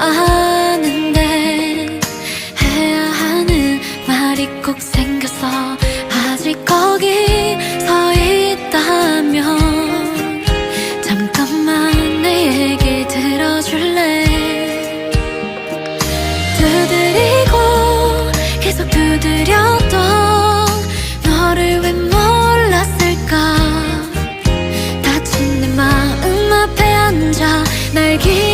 아는데 해야 하는 말이 꼭 생겼어 아직 거기 서 있다면 잠깐만 내 얘기 들어줄래? 두드리고 계속 두드렸던 너를 왜 몰랐을까? 다친 내 마음 앞에 앉아 날 기다려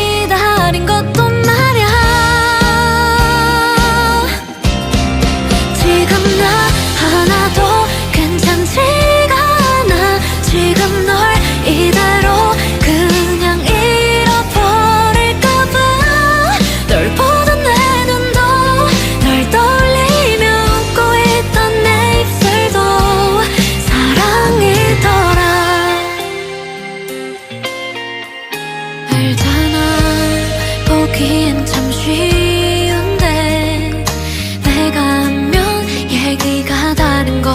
보기엔 참 쉬운데 내가 하면 얘기가 다른 거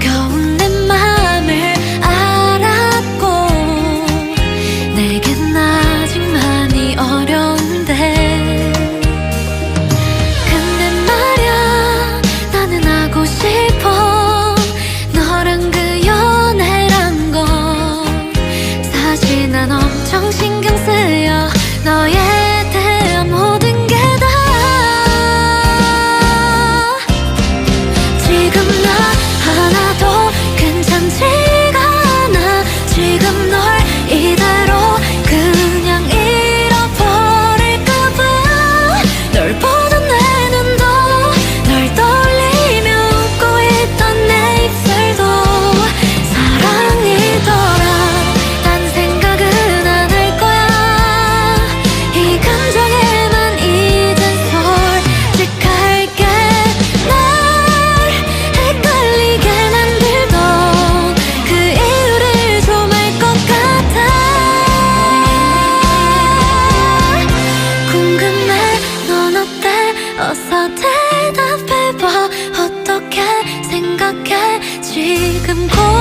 겨울 几根弓